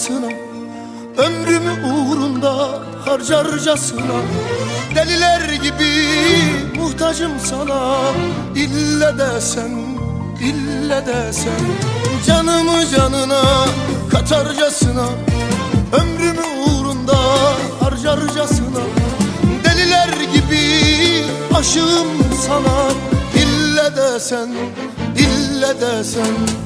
Katarcasına Ömrümü uğrunda harcarcasına. Deliler gibi muhtacım sana İlle de sen, ille de sen. Canımı canına katarcasına Ömrümü uğrunda harcarcasına. Deliler gibi aşığım sana İlle de sen, ille de sen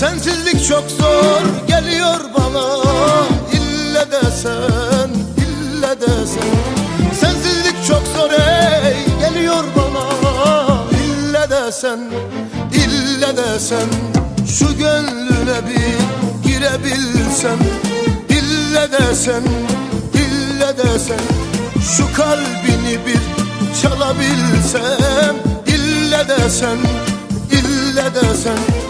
Sensizlik çok zor geliyor bana. İlle desen, ille desen. Sensizlik çok zor ey geliyor bana. İlle desen, ille desen. Şu gönlüne bir girebilsem İlle desen, ille desen. Şu kalbini bir çalabilsem İlle desen, ille desen. Canımı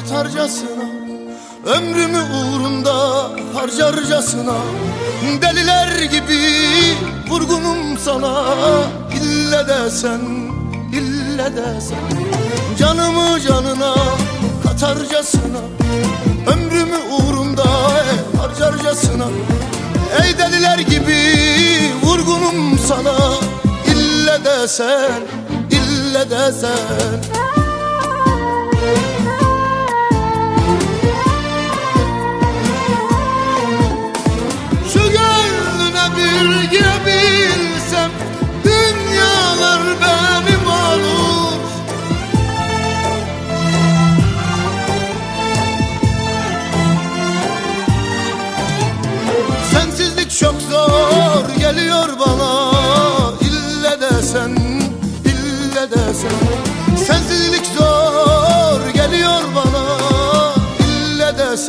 katarcasına Ömrümü uğrunda harcarcasına Deliler gibi vurgunum sana. İlle desen, ille desen Canımı canına katarcasına Ömrümü uğrunda harcarcasına. Ey deliler gibi vurgunum sana. İlle desen, ille desen Şu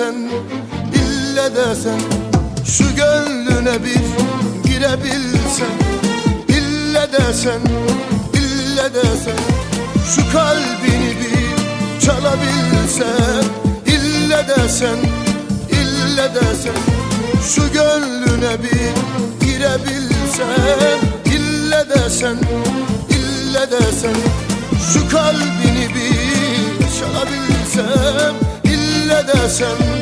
desen, ille desen Şu gönlüne bir girebilsem İlle desen, ille desen Şu kalbini bir çalabilsem İlle desen, ille desen Şu gönlüne bir girebilsem İlle desen, ille desen Şu kalbini bir çalabilsem İlle desen